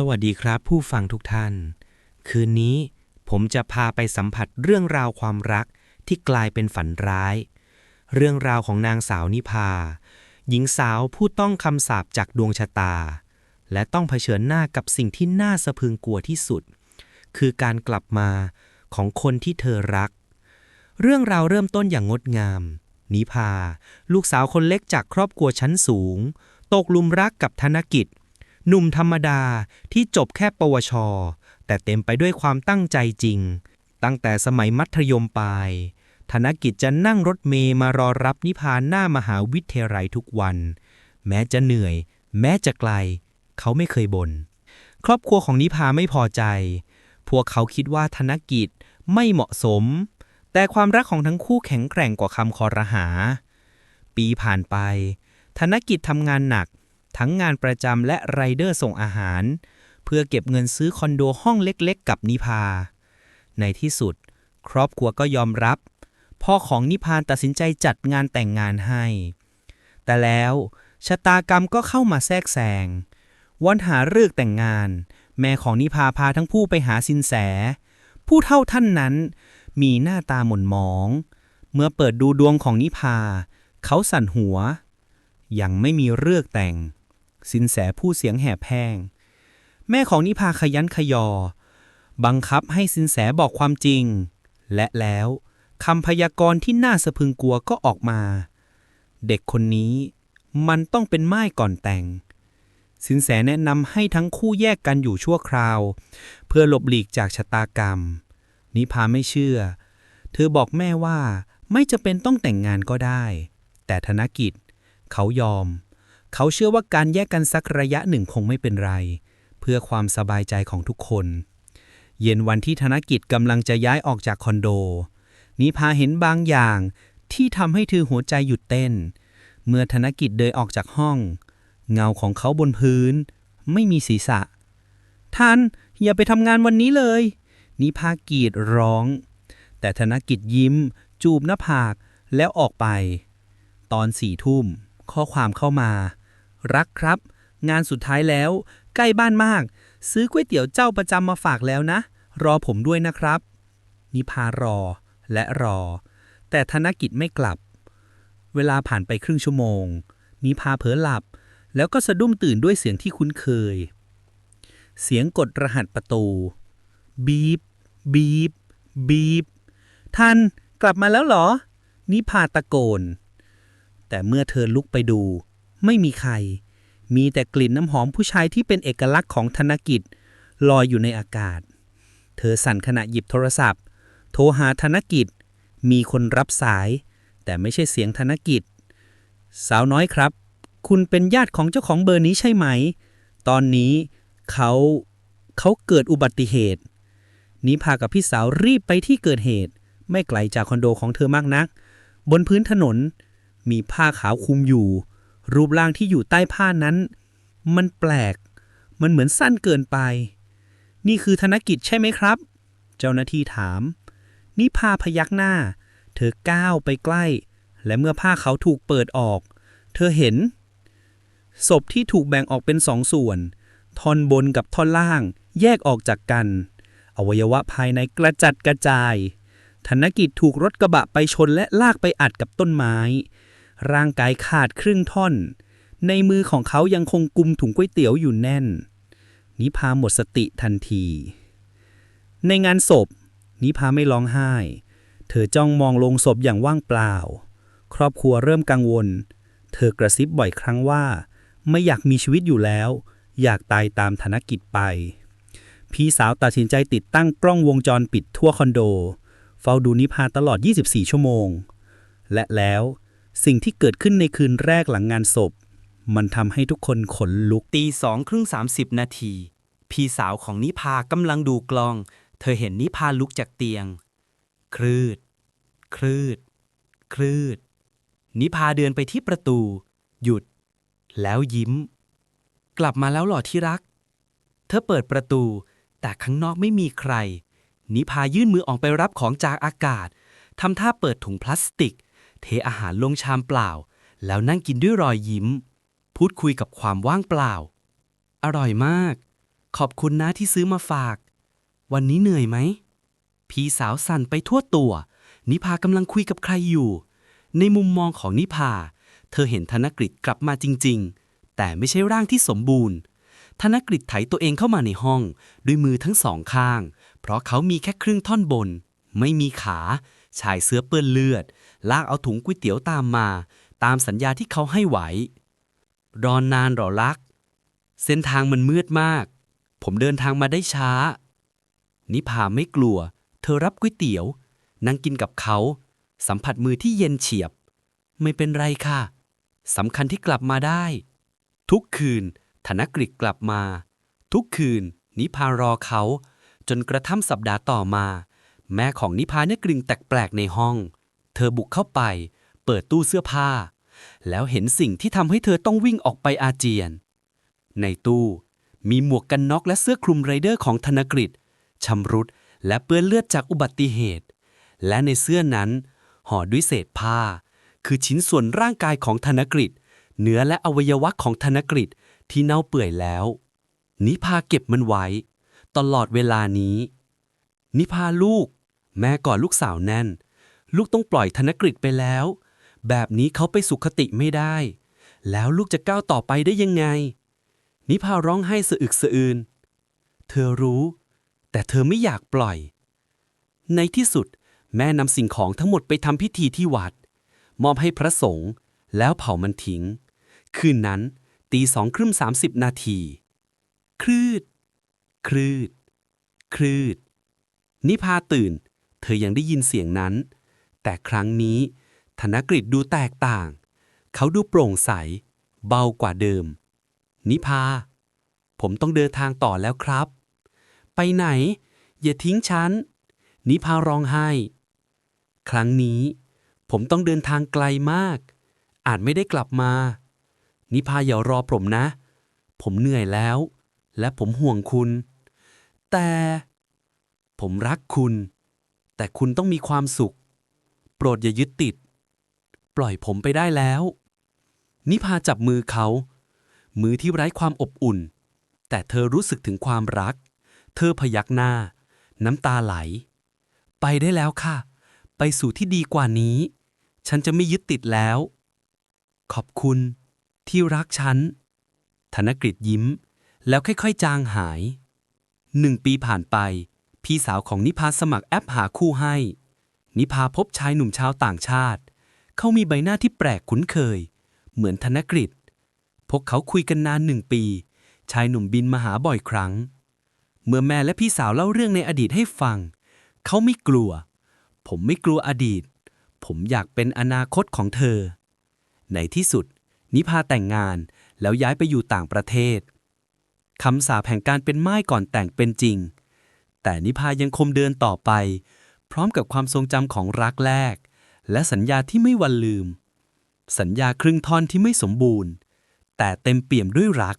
สวัสดีครับผู้ฟังทุกท่าน คืนนี้ผมจะพาไปสัมผัสเรื่องราวความรักที่กลายเป็นฝันร้าย เรื่องราวของนางสาวนิพา หญิงสาวผู้ต้องคำสาปจากดวงชะตา และต้องเผชิญหน้ากับสิ่งที่น่าสะพรึงกลัวที่สุด คือการกลับมาของคนที่เธอรัก เรื่องราวเริ่มต้นอย่างงดงาม นิพา ลูกสาวคนเล็กจากครอบครัวชั้นสูง ตกหลุมรักกับธนกิจ หนุ่มธรรมดาที่จบแค่ปวช แต่เต็มไปด้วยความตั้งใจจริง ตั้งแต่สมัยมัธยมปลาย ธนกิจจะนั่งรถเมย์มารอรับนิพาหน้ามหาวิทยาลัยทุกวัน แม้จะเหนื่อย แม้จะไกล เขาไม่เคยบน่นครอบครัวของนิพาไม่พอใจ พวกเขาคิดว่าธนกิจไม่เหมาะสม แต่ความรักของทั้งคู่แข็งแกร่งกว่าคำคอรหา ปีผ่านไป ธนกิจทำงานหนัก ทั้งงานประจำและไรเดอร์ส่งอาหาร เพื่อเก็บเงินซื้อคอนโดห้องเล็กๆ กับนิพา ในที่สุด ครอบครัวก็ยอมรับ พ่อของนิพาตัดสินใจจัดงานแต่งงานให้ แต่แล้วชะตากรรมก็เข้ามาแทรกแซงวันหาเลิกแต่งงาน แม่ของนิพาพาทั้งคู่ไปหาสินแส ผู้เท่าท่านนั้น มีหน้าตาหม่นหมอง เมื่อเปิดดูดวงของนิพา เขาสั่นหัว ยังไม่มีเลือกแต่ง สินแสผู้เสียงแหบแห้ง แม่ของนิพาขยันขยอ บังคับให้สินแสบอกความจริง และแล้วคำพยากรณ์ที่น่าสะพึงกลัวก็ออกมา เด็กคนนี้มันต้องเป็นไม้ก่อนแต่ง สินแสแนะนำให้ทั้งคู่แยกกันอยู่ชั่วคราว เพื่อหลบหลีกจากชะตากรรม นิพาไม่เชื่อ เธอบอกแม่ว่าไม่จะเป็นต้องแต่งงานก็ได้ แต่ธนกิจเขายอม เขาเชื่อว่าการแยกกันสักระยะหนึ่งคงไม่เป็นไร เพื่อความสบายใจของทุกคน เย็นวันที่ธนกิจกำลังจะย้ายออกจากคอนโด นิพาเห็นบางอย่างที่ทำให้เธอหัวใจหยุดเต้น เมื่อธนกิจเดินออกจากห้อง เงาของเขาบนพื้น ไม่มีศีรษะ ท่านอย่าไปทำงานวันนี้เลย นิพากรีดร้อง แต่ธนกิจยิ้ม จูบหน้าผากแล้วออกไป ตอนสี่ทุ่มข้อความเข้ามา รักครับ งานสุดท้ายแล้ว ใกล้บ้านมาก ซื้อก๋วยเตี๋ยวเจ้าประจำมาฝากแล้วนะ รอผมด้วยนะครับ นิพารอและรอ แต่ธนกิจไม่กลับ เวลาผ่านไปครึ่งชั่วโมง นิพาเผลอหลับ แล้วก็สะดุ้งตื่นด้วยเสียงที่คุ้นเคย เสียงกดรหัสประตู บีบ บีบ บีบ ท่านกลับมาแล้วเหรอ นิพาตะโกน แต่เมื่อเธอลุกไปดู ไม่มีใคร มีแต่กลิ่นน้ำหอมผู้ชายที่เป็นเอกลักษณ์ของธนกิจ ลอยอยู่ในอากาศ เธอสั่นขณะหยิบโทรศัพท์ โทรหาธนกิจ มีคนรับสาย แต่ไม่ใช่เสียงธนกิจ สาวน้อยครับ คุณเป็นญาติของเจ้าของเบอร์นี้ใช่ไหม ตอนนี้เขาเขาเกิดอุบัติเหตุนิพากับพี่สาวรีบไปที่เกิดเหตุ ไม่ไกลจากคอนโดของเธอมากนัก บนพื้นถนน มีผ้าขาวคลุมอยู่ รูปร่างที่อยู่ใต้ผ้านั้น มันแปลก มันเหมือนสั้นเกินไป นี่คือธนกิจใช่ไหมครับ เจ้าหน้าที่ถาม นิพาพยักหน้า เธอก้าวไปใกล้ และเมื่อผ้าเขาถูกเปิดออก เธอเห็น ศพที่ถูกแบ่งออกเป็นสองส่วน ท่อนบนกับท่อนล่าง แยกออกจากกัน อวัยวะภายในกระจัดกระจายธนกิจถูกรถกระบะไปชนและลากไปอัดกับต้นไม้ ร่างกายขาดครึ่งท่อน ในมือของเขายังคงกุมถุงก๋วยเตี๋ยวอยู่แน่น นิพาหมดสติทันที ในงานศพ นิพาไม่ร้องไห้ เธอจ้องมองลงศพอย่างว่างเปล่า ครอบครัวเริ่มกังวล เธอกระซิบบ่อยครั้งว่า ไม่อยากมีชีวิตอยู่แล้ว อยากตายตามธนกิจไป พี่สาวตัดสินใจติดตั้งกล้องวงจรปิดทั่วคอนโด เฝ้าดูนิพาตลอด 24 ชั่วโมง และแล้ว สิ่งที่เกิดขึ้นในคืนแรกหลังงานศพ มันทำให้ทุกคนขนลุก ตีสองครึ่งสามสิบนาที พี่สาวของนิพากำลังดูกลอง เธอเห็นนิพาลุกจากเตียง คลืด คลืด คลืด นิพาเดินไปที่ประตู หยุด แล้วยิ้ม กลับมาแล้วเหรอที่รัก เธอเปิดประตู แต่ข้างนอกไม่มีใคร นิพายื่นมือออกไปรับของจากอากาศทำท่าเปิดถุงพลาสติก เทอาหารลงชามเปล่า แล้วนั่งกินด้วยรอยยิ้ม พูดคุยกับความว่างเปล่า อร่อยมาก ขอบคุณนะที่ซื้อมาฝาก วันนี้เหนื่อยไหม พี่สาวสั่นไปทั่วตัว นิพากำลังคุยกับใครอยู่ ในมุมมองของนิพา เธอเห็นธนกฤษกลับมาจริง ๆ แต่ไม่ใช่ร่างที่สมบูรณ์ ธนกฤษไถตัวเองเข้ามาในห้อง ด้วยมือทั้งสองข้าง เพราะเขามีแค่ครึ่งท่อนบน ไม่มีขา ชายเสื้อเปื้อนเลือด ลากเอาถุงก๋วยเตี๋ยวตามมา ตามสัญญาที่เขาให้ไว้ รอนนานหรอลัก เส้นทางมันมืดมาก ผมเดินทางมาได้ช้า นิพาไม่กลัว เธอรับก๋วยเตี๋ยว นั่งกินกับเขา สัมผัสมือที่เย็นเฉียบ ไม่เป็นไรค่ะสำคัญที่กลับมาได้ ทุกคืนธนกฤษกลับมา ทุกคืน นิพารอเขา จนกระทั่งสัปดาห์ต่อมา แม่ของนิพาเนี่ยกลิ่นแปลกๆในห้อง เธอบุกเข้าไป เปิดตู้เสื้อผ้า แล้วเห็นสิ่งที่ทำให้เธอต้องวิ่งออกไปอาเจียน ในตู้มีหมวกกันน็อกและเสื้อคลุมไรเดอร์ของธนกฤษชำรุดและเปื้อนเลือดจากอุบัติเหตุ และในเสื้อนั้นห่อด้วยเศษผ้า คือชิ้นส่วนร่างกายของธนกฤษเนื้อและอวัยวะของธนกฤษที่เน่าเปื่อยแล้ว นิพาเก็บมันไว้ ตลอดเวลานี้ นิพาลูก แม่กอดลูกสาวแน่น ลูกต้องปล่อยธนกฤษไปแล้ว แบบนี้เขาไปสุขติไม่ได้ แล้วลูกจะก้าวต่อไปได้ยังไง นิพาร้องไห้สะอึกสะอื้นเธอรู้ แต่เธอไม่อยากปล่อย ในที่สุดแม่นำสิ่งของทั้งหมดไปทำพิธีที่วัด มอบให้พระสงฆ์แล้วเผามันทิ้ง คืนนั้นตีสองครึ่งสามสิบนาที คลืด คลืด คลืด นิพาตื่น เธอยังได้ยินเสียงนั้น แต่ครั้งนี้ธนกฤษดูแตกต่าง เขาดูโปร่งใส เบากว่าเดิม นิพา ผมต้องเดินทางต่อแล้วครับ ไปไหน อย่าทิ้งฉัน นิพาร้องไห้ ครั้งนี้ ผมต้องเดินทางไกลมาก อาจไม่ได้กลับมา นิพาอย่ารอผมนะ ผมเหนื่อยแล้ว และผมห่วงคุณ แต่ ผมรักคุณ แต่คุณต้องมีความสุข โปรดอย่ายึดติด ปล่อยผมไปได้แล้ว นิพาจับมือเขา มือที่ไร้ความอบอุ่น แต่เธอรู้สึกถึงความรัก เธอพยักหน้า น้ำตาไหล ไปได้แล้วค่ะ ไปสู่ที่ดีกว่านี้ ฉันจะไม่ยึดติดแล้ว ขอบคุณที่รักฉัน ธนกฤษยิ้ม แล้วค่อยๆ จางหาย หนึ่งปีผ่านไป พี่สาวของนิพาสมัครแอปหาคู่ให้ นิพาพบชายหนุ่มชาวต่างชาติ เขามีใบหน้าที่แปลกคุ้นเคย เหมือนธนกฤษพวกเขาคุยกันนานหนึ่งปี ชายหนุ่มบินมาหาบ่อยครั้ง เมื่อแม่และพี่สาวเล่าเรื่องในอดีตให้ฟัง เขาไม่กลัว ผมไม่กลัวอดีต ผมอยากเป็นอนาคตของเธอ ในที่สุด นิพาแต่งงานแล้วย้ายไปอยู่ต่างประเทศคำสาปแห่งการเป็นไม้ก่อนแต่งเป็นจริง แต่นิพายังคงเดินต่อไป พร้อมกับความทรงจำของรักแรก และสัญญาที่ไม่วันลืม สัญญาครึ่งท่อนที่ไม่สมบูรณ์ แต่เต็มเปี่ยมด้วยรัก